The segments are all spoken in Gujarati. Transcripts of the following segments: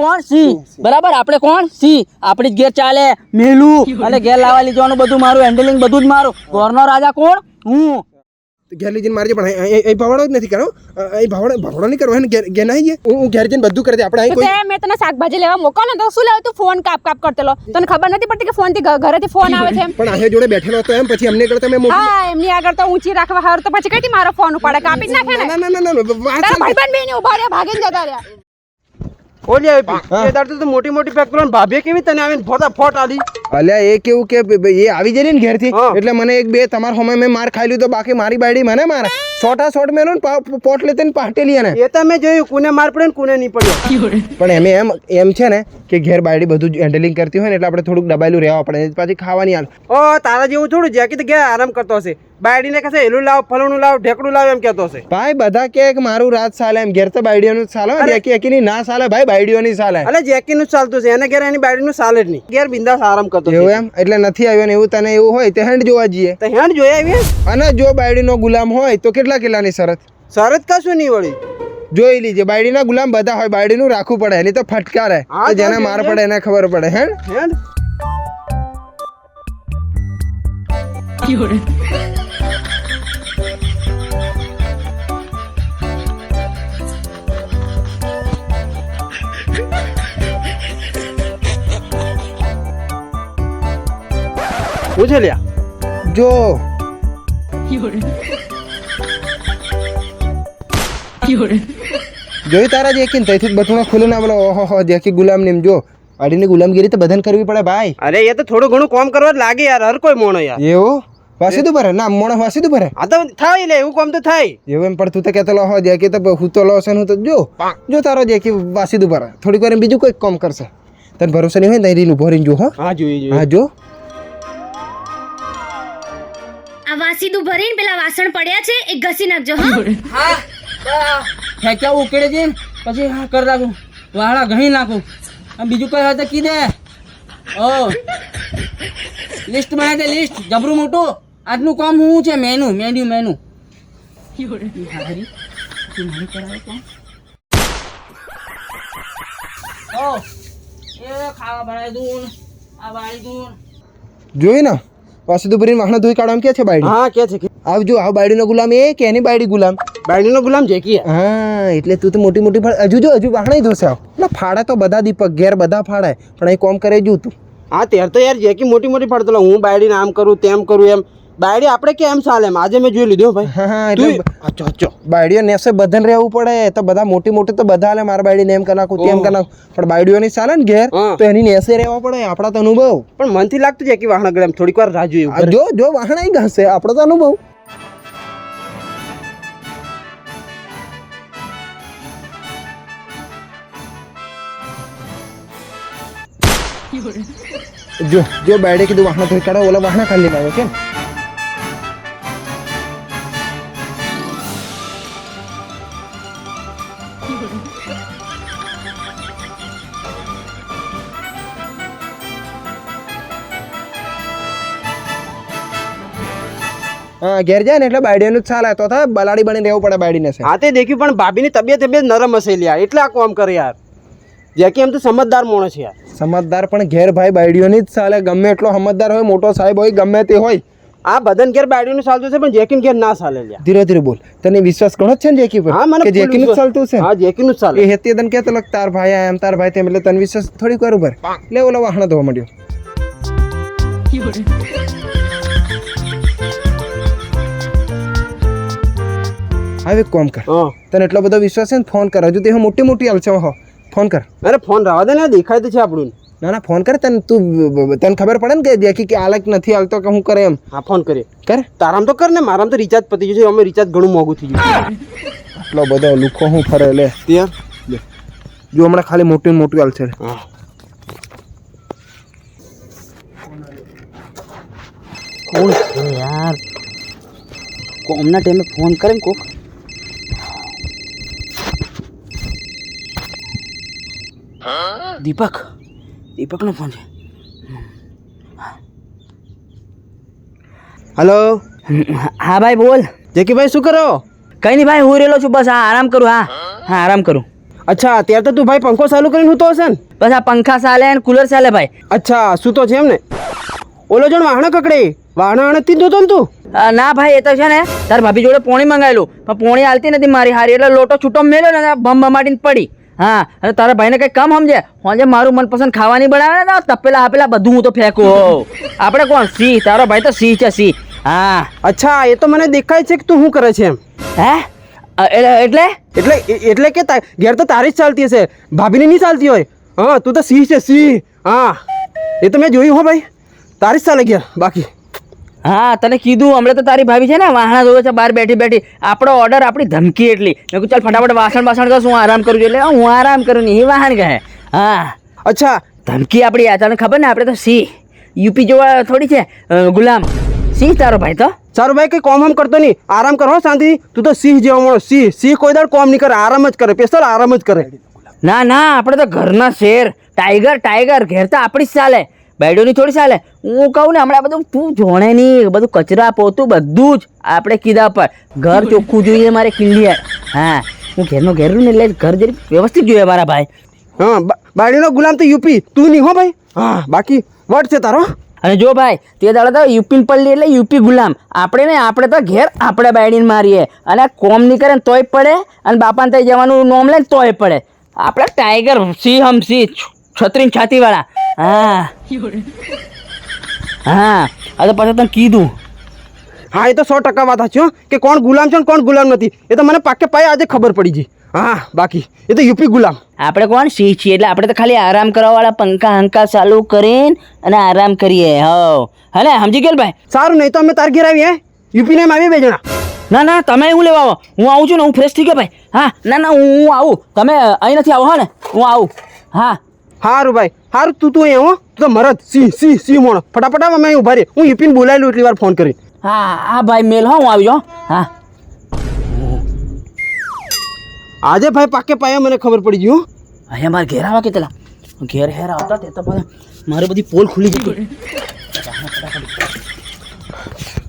કોણ? સી. બરાબર? આપણે કોણ? સી. આપણી જ ઘેર ચાલે. મેલું. અને ઘેર લાવવા લઈ જવાનું બધું મારું હેન્ડલિંગ બધું જ મારું. ઘરનો રાજા કોણ? હું. ઘેર લઈ જઈને મારજે પણ અહીં- અહીં અહીં ભવાડો જ નથી કરો. અહીં ભવાડો ભવાડો નહીં કરો એને ઘેર ઘેર ના આવીએ હું હું ઘેર જઈને બધું કરી દે. આપણે અહીં તો કોઈ તે મેં તને શાકભાજી લેવા મોકલો ને તો શું લેવું? તું ફોન કાપ કાપ કરતેલો તને ખબર નથી પડતી કે ફોનથી ઘ- ઘરેથી ફોન આવે છે એમ? પણ આહે જોડે બેઠેલો હતો એમ પછી અમને કરતા મેં મોકલી હા એમની આગળ તો ઊંચી રાખવા હાર. તો પછી કઈથી મારો ફોન ઉપાડે? કાપી જ નાખે ને? ના ના ના ના ના વાત તારા સાંભળ. ભાઈબંધ બેન ઊભા રહ્યા ભાગીને જતા રહ્યા. ઓલી આવી એ દાડે તો મોટી મોટી ફેક્ટરી ભાભી કેવી તને આવીને ફોટા ફોટ આલી. અલ્યા એ કેવું કે એ આવી જાય ને ઘેરથી? એટલે મને એક બે તમાર હોમે મેં માર ખાઈ લીધો બાકી મારી બાયડી મને મારે. છોટા છોટ મેં ને પોટ લેતે ને પાટેલી એને. એ તમે મેં જોયું કોને માર પડે ને કોને નહીં પડ્યો. પણ એમ એમ એમ છે ને કે ઘેર બાયડી બધું હેન્ડલિંગ કરતી હોય ને એટલે આપણે થોડુંક દબાયેલું રહેવા પડે. પાછી ખાવાની હાલ. ઓ તારા જેવું થોડું જેકી તો ઘેર આરામ કરતો હશે. બાયડીને કહેશે એલું લાવ ફલણું લાવ ઢેકડું લાવ એમ કહેતો છે. ભાઈ બધા કે મારું રાત ચાલે એમ ઘેર તો બાયડીઓનું જ ચાલે જેકી એકી એકીની ના ચાલે ભાઈ બાયડીઓની ચાલે. એટલે જેકીનું જ ચાલતું છે. એને ઘેર એની બાયડીનું ચાલે જ નહીં. ઘેર બિંદાસ આરામ કરતો એવું એમ? એટલે નથી આવ્યો ને એવું તને એવું હોય તે હેન્ડ જોવા જઈએ. તો હેન્ડ જોઈ આવીએ? અને જો બાયડીનો ગુલામ હોય તો કેટલા કિલ્લાની શરત? શરત કશું નહીં વળી. જોઈ લીજે બાયડીના ગુલામ બધા હોય બાયડીનું રાખવું પડે એની તો ફટકારે. હા, જેને માર પડે એને ખબર પડે હેડ. હેણ હું છે લ્યા? જો. જોઈ તારા જેકીન તઈથી તૈથી બટુણા ખુલે ના બોલો ઓહો હો દેખી ગુલામ નેમ જો. અડીને ગુલામગીરી તો બધાને કરવી પડે ભાઈ. અરે એ તો થોડું ઘણું કામ કરવા જ લાગે યાર હર કોઈ મોણો યાર. એવું? વાસીદું ભરે? ના મોણો વાસી દુ ભરે? આ તો થાય લે એવું કામ તો થાય. એવું એમ પણ તું તો કહેતો હો જેકી તો હું તો લો છે હું તો જો. જો તારો દેખી વાસી દુ ભરે. થોડીક વાર એમ બીજું કોઈ કામ કરશે. તને ભરોસો નહીં હોય ને તઈ ઊભો રહીને જો હો. હા જોઈએ હા જો. આ વાસીદું ભરીને પેલા વાસણ પડ્યા છે એ ઘસી નાખજો હા. હા. ખેંચા ઉકેડે છે? પછી હા કરી નાખું. વાળા ઘણી નાખું. અને બીજું કઈ હોય તો કી દે? ઓ. લિસ્ટ બનાવી દે લિસ્ટ. જબરું મોટું. આજનું કામ શું છે? Menu menu menu? ઓ. એ ખાવા બનાવી દઉં આ વાળી દઉં જોઈ ને? વાસીદું ભરીને વાહણા ધોઈ કાઢવા કે છે બાયડી? હા કે છે કે આવજો આવ બાયડીનો ગુલામ એ કે એની બાયડી ગુલામ? બાયડીનો ગુલામ જેકી હા એટલે તું તો મોટી મોટી હજુ જો હજુ વાહણા ધોશે આવ. એટલે ફાડે તો બધા દીપક ઘેર બધા ફાડે પણ અહીં કોમ કરે જો તું. હા ત્યાર તો યાર જેકી મોટી મોટી ફાડતો હું બાયડીને આમ કરું તેમ કરું એમ. બાયડી આપણે કેમ ચાલે? આજે મેં જોઈ લીધું ભાઈ. હા હા એટલે અચ્છો અચ્છો બાયડીઓ નેસે બધાને રહેવું પડે. તો બધા મોટી મોટી તો બધા હાલે. મારા બાયડીને એમ કરી નાખું તેમ કરી નાખું. પણ બાયડીઓની ચાલે ને ઘેર તો એની નેસે રહેવા પડે. આપણા તો અનુભવ. પણ મનથી લાગતું છે કે વાહણા ગળે થોડીક વાર રાહ જોઈએ જો જો વાહણા ઈ ઘાસે. આપણો તો અનુભવ. જો જો બાયડે કીધું વાહણા ધોઈ કાઢો ઓલા વાહણા ખાલી લાવ્યો કેમ હા ઘેર જાય ને એટલે બાયડીનું જ ચાલે તો થાય બલાડી બની રહેવું પડે બાયડીને હા તે દેખ્યું પણ ભાભીની તબિયત તબિયત નરમ હશે યાર એટલે આ કામ કરે યાર. જેકી એમ તો સમજદાર માણસ છે યાર. સમજદાર પણ ઘેર ભાઈ બાયડીઓની જ ચાલે ગમે એટલો સમજદાર હોય મોટો સાહેબ હોય ગમે તે હોય આ બદન ઘેર બાયડીનું ચાલતું છે પણ જેકીન ઘેર ના ચાલે યાર ધીરે ધીરે બોલ. તને વિશ્વાસ ઘણો છે ને જેકી પર? હા મને કે full જ ચાલતું છે? હા જેકીનું જ ચાલે. એ હેતી તને કે લગ તાર ભાઈ આ એમ તાર ભાઈ તેમ. એટલે તને વિશ્વાસ થોડી કરું ભર લે ઓલો વાહણ ધોવા મળ્યો હવે કોમ કર. તને એટલો બધો વિશ્વાસ છે ને ફોન કર. હજુ તે મોટી મોટી હાલ છે હો. ફોન કર. અરે ફોન રાવા દે ને દેખાય તો છે આપણું ના ના ફોન કરે તને. તું તને ખબર પડે ને કે દેખી કે આલક નથી હાલતો કે હું કરે એમ? હા ફોન કરીએ કર? તારામ તો કર ને મારામ તો રિચાર્જ પતી ગયું છે. અમે રિચાર્જ ઘણું મોંઘું થઈ ગયું આટલો બધો લુખો હું ફરે લે. ત્યાં? જો હમણાં ખાલી મોટી ને મોટી હાલ છે હા. કોણ? છે યાર. કોમના ટાઈમે ફોન કરે ને કોક. દીપક. દીપકનો ફોન છે. હલો? હા ભાઈ બોલ. જેકીભાઈ શું કરો? કઈ નહીં ભાઈ હું રહેલો છું. બસ હા આરામ કરું હા. હા આરામ કરું. અચ્છા અત્યારે તો તું ભાઈ પંખો ચાલુ કરીને હું તો હશે ને? બસ આ પંખા ચાલે ને કુલર ચાલે ભાઈ. અચ્છા શું તો છે એમ ને ઓલો જણ વાહણો કકડે. વાહણો વાહણ જ ધોતો ને તું? ના ભાઈ એ તો છે ને તાર ભાભી જોડે પોણી મંગાવેલું પણ પોણી હાલતી નથી મારી હારી એટલે લોટો છૂટો મેલ્યો ને બમ બમાટીને પડી. હા અને તારા ભાઈને કંઈ કામ સમજે? હોજે મારું મનપસંદ ખાવાની બનાવે ને તપેલા આપેલા બધું હું તો ફેંકું આપણે કોણ? સિંહ. તારો ભાઈ તો સિંહ છે સિંહ. હા. અચ્છા એ તો મને દેખાય છે કે તું શું કરે છે એમ? હે? એટલે એટલે? એટલે કે ઘેર તો તારી જ ચાલતી હશે. ભાભીને નહીં ચાલતી હોય? હા તું તો સિંહ છે સિંહ. હા. એ તો મેં જોયું હો ભાઈ. તારી જ ચાલે ઘેર બાકી. હા તને કીધું હમણાં તો તારી ભાભી છે ને વાહણા જોવે છે બહાર બેઠી બેઠી. આપણો ઓર્ડર આપણી ધમકી એટલી. મેં કીધું ચાલ ફટાફટ વાસણ વાસણ કર હું આરામ કરું છું. એટલે હું આરામ કરું નહીં વાહન કહે હા. અચ્છા. ધમકી આપણી આ તને ખબર ને આપણે તો સિંહ યુપી જોવા થોડી છે ગુલામ. સિંહ તારો ભાઈ તો? સારું ભાઈ કઈ કોમ કરતો નહીં. આરામ કરો શાંતિ. તું તો સિંહ જેવો મળો સિંહ સિંહ કોઈ દાડ કોમ નહીં કરે આરામ જ કરે. પેશલ આરામ જ કરે. ના ના આપણે તો ઘરના શેર. ટાઈગર ટાઈગર ઘેર તો આપણી જ ચાલે. બેડોની થોડી ચાલે. હું કહું ને હમણાં બધું તું જોણે નહીં. બધું કચરા પોતું બધું જ આપણે કીધા પર. ઘર ચોખ્ખું જોઈએ મારે ક્લિયર હા. હું ઘેરનું ઘેરું ને એટલે ઘર જરી વ્યવસ્થિત જોઈએ મારા ભાઈ. હા બાડીનો બાયડીનો ગુલામ તો યુપી. તું નહીં હો ભાઈ? હા બાકી વટ છે તારો. અને જો ભાઈ તે દાડે તો યુપી પલ્લી એટલે યુપી ગુલામ. આપણે ને આપણે તો ઘેર આપણે બાયડીને મારીએ. અને કોમ નહીં કરે ને તોય પડે. અને બાપાને ત્યાં જવાનું નોમ લે ને તોય પડે. આપણે ટાઈગર સિંહ હમ સિંહ. છત્રીન છાતીવાળા. હા. હા. આ તો પછી તને કીધું. હા એ તો સો ટકા વાત સાચી કે કોણ ગુલામ છે ને કોણ ગુલામ નથી. એ તો મને પાકે પાય આજે ખબર પડી ગઈ. હા બાકી એ તો યુપી ગુલામ. આપણે કોણ? સિંહ છીએ? એટલે આપણે તો ખાલી આરામ કરવાવાળા પંખા હંકા ચાલુ કરીને અને આરામ કરીએ. હો. હલે સમજી ગયેલ ભાઈ? સારું નહીં તો અમે તાર ઘેર આવીએ યુપી ને આવીએ બે જણા. ના ના તમે હું લેવા આવો. હું આવું છું ને હું ફ્રેશ થઈ ગયો ભાઈ. હા ના ના હું હું આવું. તમે અહીં નથી આવો હા ને. હું આવું. હા. સારું ભાઈ સારું તું તું હો. તું તો મરદ. સિંહ સિંહ સિંહ મોણો. ફટાફટ અમે ઊભા રે હું યુપીને બોલાયેલું એટલી વાર ફોન કરી. હા હા ભાઈ મેલ હો હું આવી જાઉં હા. આજે ભાઈ પાકે પાયા મને ખબર પડી ગયું હો. અહીંયા મારે ઘેર આવા કેટલા ઘેર હેર આવતા તે તો મારી બધી પોલ ખુલી ગઈ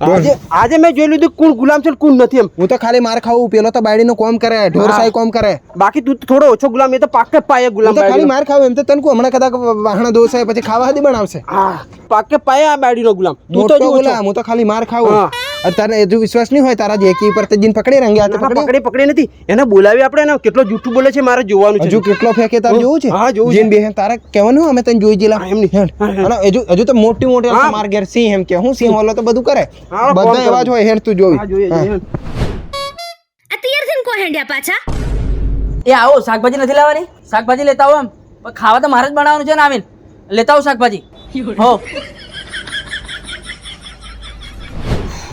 આજે આજે મેં જોઈ લીધું કોણ ગુલામ છે કોણ નથી એમ. હું તો ખાલી માર ખાવું પેલો તો બાયડીનું કોમ કરે ઢોર સાઈ કોમ કરે. બાકી તું થોડો ઓછો ગુલામ એ તો પાકે પાયે ગુલામ તો ખાલી. માર ખાવું એમ તો તને કહું હમણાં કદાચ વાહણા દોષ પછી ખાવા હદી બનાવશે. હા પાકે પાયે આ બાયડીનો ગુલામ. તું તો બોલા હું તો ખાલી માર ખાવું. તારે હજુ વિશ્વાસ નહીં હોય તારા જેકી પર તે જીન પકડી રંગે હાથે પકડી પકડી નથી. એને બોલાવી આપણે એને કેટલો જૂઠું બોલે છે મારે જોવાનું છે. હજુ કેટલો ફેંકે તારે જોવું છે? હા, જોવું જીન બેહે તારે કહેવાનું અમે તને જોઈ જેલા. હા, એમ નહીં. હેડ. અને હજુ હજુ તો મોટી મોટી. માર ઘેર સિંહ એમ કે. હું સિંહ ઓલો તો બધું કરે. બધા એવા જ હોય હેડ તું જોઈ હા જોઈએ હા. જોઈએ આ તૈયાર થઈને કો હેંડ્યા પાછા? એ આવો શાકભાજી નથી લાવવાની? શાકભાજી લેતા આવો એમ. ખાવા તો મારે જ બનાવવાનું છે ને આવીને. લેતા આવો શાકભાજી. હો.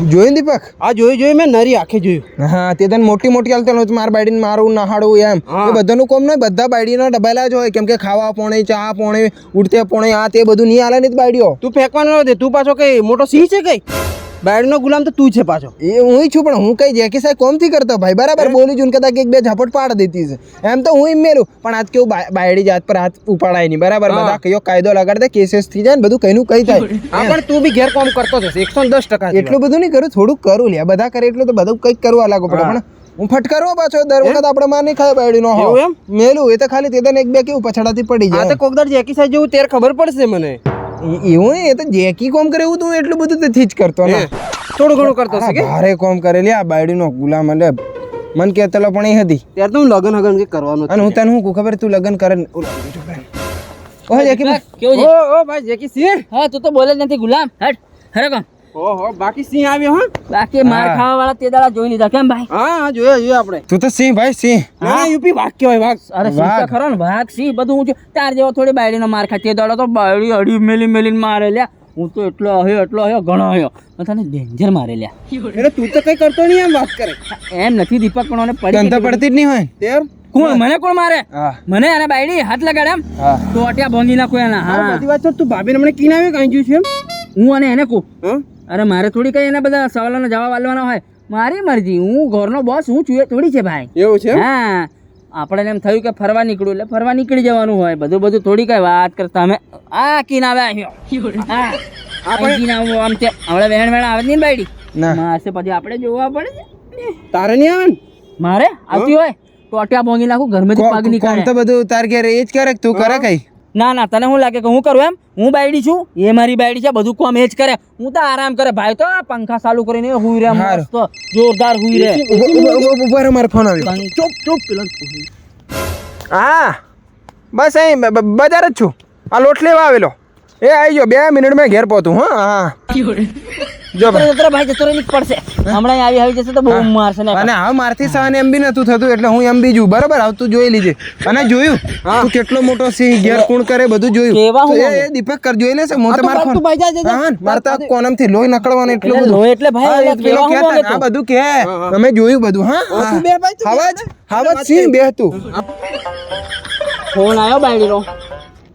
જોયું દીપક? આ જોયું જોયું મેં નરી આખી જોયું. હા તે તને મોટી મોટી હાલતો નથી માર બાયડીને મારું નહાડવું એમ. એ બધાનું કોમ નહીં બધા બાયડીના ડબાયેલા જ હોય. કેમ કે ખાવા પોણે ચા પોણે ઉડતે પોણે આ તે બધું નહીં હાલે નહીં બાયડીઓ. તું ફેંકવાનો નથી તું પાછો કઈ મોટો સિંહ છે કઈ? બાયડીનો ગુલામ તો તું છે પાછો. એ હું છું પણ હું કઈ જેકી સાહેબ કોમથી કરતો? ભાઈ બરાબર બોલી જૂન કદાચ એક બે ઝપટ પાડ દેતી છે. એમ તો હું એમ મેલું પણ આજ કેવું બાય- બાયડી જાત પર હાથ ઉપાડાય નહીં. બરાબર. બધા કયો કાયદો લગાડ દે કેસીસ થઈ જાય ને બધું કઈનું કઈ થાય. હા પણ તું બી ઘેર કોમ કરતો છે. એકસો દસ ટકા એટલું બધું નહીં કરું થોડુંક કરું લે બધા કરે એટલું તો બધું કંઈક કરવા લાગુ પડે. પણ હું ફટકારવો પાછો દર વખત આપણે માર નહીં ખાય બાયડીનો હો. એમ? મેલું એ તો ખાલી તે એક બે કેવું પછાડાથી પડી આ જાય. તો કોકદાર જેકી સાહેબ જેવું તેર ખબર પડશે મને. એવું નહીં એ તો જેકી કોમ કરે એવું તું એટલું બધું તેથી જ કરતો ને. થોડું ઘણું કરતો છે કે? ભારે કોમ કરેલી આ બાયડીનો ગુલામ એટલે મન કે તલો પણ એ હતી. ત્યારે તો હું લગન હગન કે કરવાનું અને હું તને હું ખબર તું લગન કરે બીજો જેકી ભાઈ. કેવું છે? ઓ ઓ ભાઈ જેકી સિંહ હા તું તો બોલે જ નથી ગુલામ. હટ હરે કોમ ઓહો બાકી સિંહ આવ્યો હા? બાકી માર ખાવા વાળા તે દાડા જોઈ લીધા કેમ ભાઈ? હા હા જોયા જોયા આપણે. તું તો સિંહ ભાઈ સિંહ. ના ના, યુપી વાઘ કેવાય વાઘ. અરે સિંહ તો ખરો ને વાઘ સિંહ બધું હું છું તાર જેવો થોડી બાયડીનો માર ખાય. તે દાડો તો બાયડી અડી મેલી મેલીને મારે લ્યા. હું તો એટલો આવ્યો એટલો આવ્યો ઘણો આવ્યો તને ડેન્જર મારે લ્યા. એટલે તું તો કઈ કરતો નહીં એમ વાત કરે. એમ નથી દીપક પણ મને પડી તો પડતી જ નહીં હોય. તેમ કોણ? મને કોણ મારે? મને અને બાયડી હાથ લગાડે એમ. હા. તો અટ્યા ભોંગી નાખો એના. હા બધી વાત તું ભાભીને મને કીને આવ્યો કાંઈ જ્યું છે એમ? હું અને એને કહું. હા? અરે મારે થોડી કઈ એના બધા સવાલોનો જવાબ આલવાનો હોય? મારી મરજી. હું ઘરનો બોસ હું છું એ થોડી છે ભાઈ. એવું છે હા. આપણે એમ થયું કે ફરવા નીકળ્યું એટલે ફરવા નીકળી જવાનું હોય. બધું બધું થોડી કઈ વાત કરતા. અમે આ કીન આવે આપણે કિન આ પણ- કીન આવો આમ છે. હમણાં વહેણ વેણ આવે નહીં બાયડી? ના. મારશે પછી આપણે જોવા પડે તારે નહીં આવે મારે? આવતી હોય? ટોટિયા ભોંગી નાખું ઘરમાંથી પગ નીકળે તો બધું તાર ઘેર એ જ કરે તું કરે કઈ? ના ના તને શું લાગે કે હું કરું એમ? હું બાયડી છું એ મારી બાયડી છે બધું કોમ એ જ કરે. હું તો આરામ કરે. ભાઈ તો પંખા ચાલુ કરીને હુઈ રે. મસ્ત જોરદાર હુઈ રે. રહો, મારો ફોન આવ્યો. ચૂપ ચૂપ પેલા હા બસ અહીં બજાર જ છું. આ લોટ લેવા આવેલો. એ આવી ગયો બે મિનિટ મેં ઘેર પહોંચું હા હા. જો ભાઈ. ભાઈ જતો રહી પડશે. હમણાં આવી આવી જશે તો બહુ મારશે ને અને હવે મારથી સહન એમ બી નતું થતું એટલે હું એમ બીજું બરાબર તું જોઈ લીજે. અને જોયું? તું કેટલો મોટો સિંહ ઘેર કુણ કરે બધું જોયું. કેવા હું તો એ દીપક કર જોઈ લેશે. હું તો તો તું ભાઈ જા, જા, જા. હા મારે તો કોનમથી લોહી નકળવાનું એટલું બધું. લોહી એટલે ભાઈ, હા, એટલે એ પેલો કહેતા, આ બધું કે. અમે જોયું બધું હા તું બે ભાઈ, હવાજ હવાજ સિંહ બે તું ફોન આવ્યો બાયડીનો.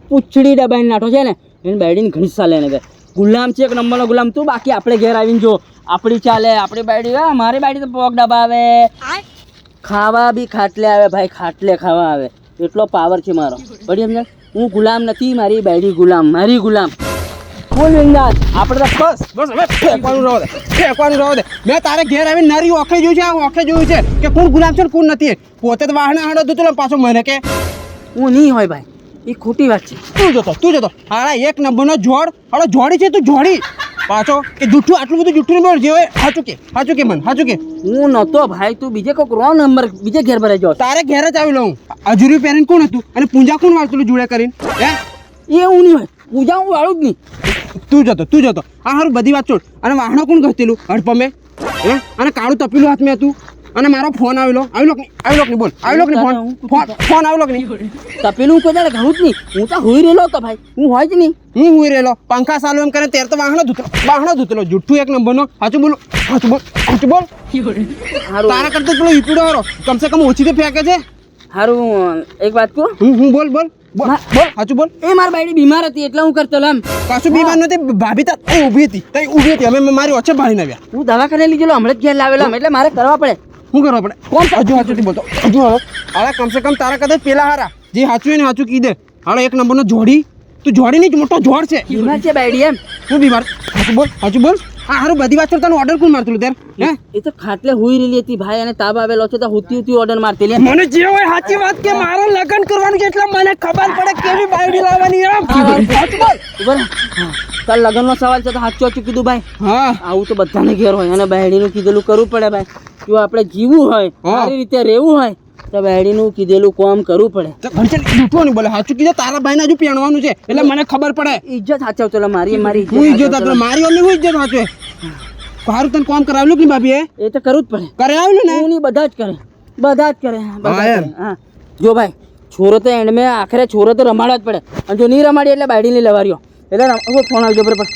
પૂછડી દબાઈને નાઠો છે ને. એને બાયડીને ઘણી સાલે એને ગુલામ છે એક નંબરનો ગુલામ. તું બાકી આપણે ઘેર આવીને જો. આપણી ચાલે આપણી બાયડી. હા મારી બાયડી તો પગ દબાવે. ખાવા બી ખાટલે આવે ભાઈ ખાટલે ખાવા આવે. એટલો પાવર છે મારો. બડી સમજાય? હું ગુલામ નથી મારી બાયડી ગુલામ મારી ગુલામ. બોલ વિંદાસ. આપણે તો બસ બસ હવે ફેંકવાનું રહો દે ફેંકવાનું રહો દે. મેં તારે ઘેર આવીને નરી ઓખે જોયું છે આ ઓખે જોયું છે કે કોણ ગુલામ છે ને કોણ નથી. પોતે તો વાહના હાડો ધૂતો પાછો મને કે. હું નહીં હોય ભાઈ. એ ખોટી વાત છે. તું જતો તું જતો. હાડા એક નંબરનો જોડ. હાડો જોડી છે તું જોડી. પાછો કે જુઠ્ઠું આટલું બધું જુઠ્ઠું નંબર જે હોય હાચું કે હાચું કે મન હાચું કે? હું નહોતો ભાઈ તું બીજે કોઈક રોંગ નંબર બીજે ઘેર ભરાઈ જાવ તારે ઘેર જ આવી લઉં. અજુરી પહેરીને કોણ હતું? અને પૂંજા કોણ વાળતું જોડે કરીને? હે? એ હું નહીં હોય. પૂજા હું વાળું જ નહીં. તું જતો તું જતો. આ સારું બધી વાત છોડ. અને વાહણો કોણ ઘસેલું? હડપમે. હે? અને કાળું તપેલું હાથમાં હતું? અને મારો ફોન આવેલો. આવેલો આવેલો નહીં? બોલ. આવેલો કે ફોન? ફોન આવેલો નહીં? તપેલું હું કોઈ દાડે ઘણું જ નહીં. હું તો હોઈ રહેલો તો ભાઈ. હું હોય જ નહીં. હું હુઈ રહેલો. પંખા ચાલુ એમ કરે ત્યારે તો વાહણો ધૂતલો. વાહણો ધૂતલો. જુઠ્ઠું એક નંબરનો. હાચું બોલો. હાચું બોલ. હાચું બોલ. તારા કરતા પેલો ઈપીડો હારો કમસે કમ ઓછી તો ફેંકે છે. હારું એક વાત કહું? હું હું બોલ બોલ. બોલ. મા- બોલ. હાચું બોલ. એ મારી બાઈડી બીમાર હતી એટલે હું કરતો એમ કશું બીમાર નથી ભાભી તા ઊભી હતી. તઈ ઊભી હતી. અમે મારી ઓછે ભાળીને આવ્યા. હું દવાખાને લીધેલો હમણાં જ ઘેર લાવેલો એટલે મારે કરવા પડે. શું કરો પડે કોણ હજુ હાચું બોલતો. હજુ હવે અરે કમસે કમ તારા કદાચ પેલા હારા. જે હાચું હોય ને હાચું કીધે હાલો એક નંબરનો જોડી. તું જોડી નહીં મોટો જોડ છે. બીમાર છે બાયડી એમ. હું બીમાર? હાચું બોલ હાચું બોલ. હા હારું બધી વાત કરતા ઓર્ડર કોણ મારતું ત્યારે? હે? એ તો ખાટલે હોઈ રહેલી હતી ભાઈ અને તાબ આવેલો છે તો હુતી હુતી ઓર્ડર મારતી લે. મને જે હોય સાચી વાત કે મારે લગન કરવાનું છે એટલે મને ખબર પડે કેવી બાયડી લાવવાની એમ. હાચું બોલ. બોલ. કાલ લગ્નનો સવાલ છે તો સાચું કીધું ભાઈ. હા. આવું તો બધાને ઘેર હોય અને બાયડીનું કીધેલું કરવું પડે ભાઈ. જો આપણે જીવવું હોય સારી રીતે રહેવું હોય તો બેડીનું કીધેલું કોમ કરવું પડે. તો ઘરચે નહીં બોલે. સાચું કીધે તારા ભાઈને હજુ પહેણવાનું છે એટલે મને ખબર પડે. ઇજ્જત સાચવ ચલો મારી મારી હું ઇજ્જત આપણે મારી ઓલી હું ઇજ્જત સાચવે? સારું તને કોમ કરાવેલું કે ભાભી એ એ તો કરવું જ પડે. કરાવેલું ને? હું નહીં બધા જ કરે. બધા જ કરે હા, જ ભાઈ છોરો તો એન્ડ મેં આખરે છોરો તો રમાડવા જ પડે. અને જો નહીં રમાડી એટલે બાયડીને નહીં લેવાર્યો એટલે ફોન આવજો બરાબર.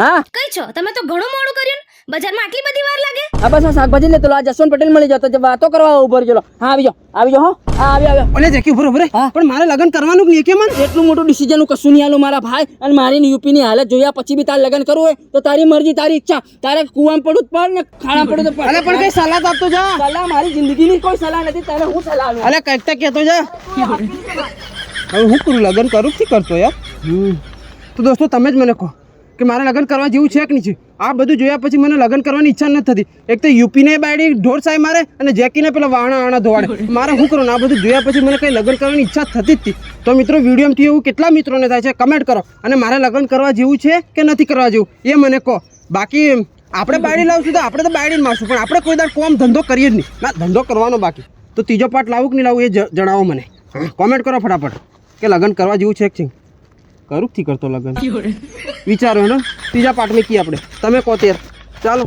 હા? કઈ છો? તમે તો ઘણું મોડું કર્યું? બજારમાં આટલી બધી વાર લાગે? આ બસ આ શાકભાજી લેતો આ જસવંત પટેલ મળી જતો જે વાતો કરવા ઊભો રહેલો હા આવી જાઓ આવી જાઓ હો. હા આવી આવ્યો ઓલે જેકી ઉભરે ઉભરે હા. પણ મારે લગ્ન કરવાનું કે નહીં કે મન? એટલું મોટું ડિસિઝન હું કશું નહીં આલું મારા ભાઈ. અને મારી યુપીની હાલત જોયા પછી બી તારે લગ્ન કરવું હોય તો તારી મરજી તારી ઈચ્છા. તારે કુવામાં પડું જ પડ ને ખાડા પડું તો અલે પણ કઈ સલાહ આપતો જા. સલાહ મારી જિંદગીની કોઈ સલાહ નથી તારે હું સલાહ આલું અલે કંઈક તો કહેતો જા. હવે હું કરું લગ્ન કરું થી કરતો યાર? તો દોસ્તો તમે જ મને કહો કે મારે લગ્ન કરવા જેવું છે કે નહીં છે? આ બધું જોયા પછી મને લગ્ન કરવાની ઈચ્છા નથી થતી. એક તો યુપીને બાયડી ઢોર સાહેબ મારે અને જેકીને પેલા વાણા આણા ધોવાડે. મારે શું કરું? આ બધું જોયા પછી મને કંઈ લગ્ન કરવાની ઈચ્છા થતી જ હતી. તો મિત્રો વિડીયોમાંથી એવું કેટલા મિત્રોને થાય છે કમેન્ટ કરો. અને મારે લગ્ન કરવા જેવું છે કે નથી કરવા જેવું? એ મને કહો. બાકી આપણે બાયડી લાવશું તો આપણે તો બાયડી જ મારશું પણ આપણે કોઈ દાડ કોમ ધંધો કરીએ જ નહીં. ના ધંધો કરવાનો બાકી. તો ત્રીજો પાર્ટ લાવું કે નહીં લાવું એ જણાવો મને. કોમેન્ટ કરો ફટાફટ. કે લગ્ન કરવા જેવું છે કે છે કરું થી કરતો લગન વિચારો ને. ત્રીજા પાર્ટમાં કી આપણે. તમે કહો ત્યારે ચાલો.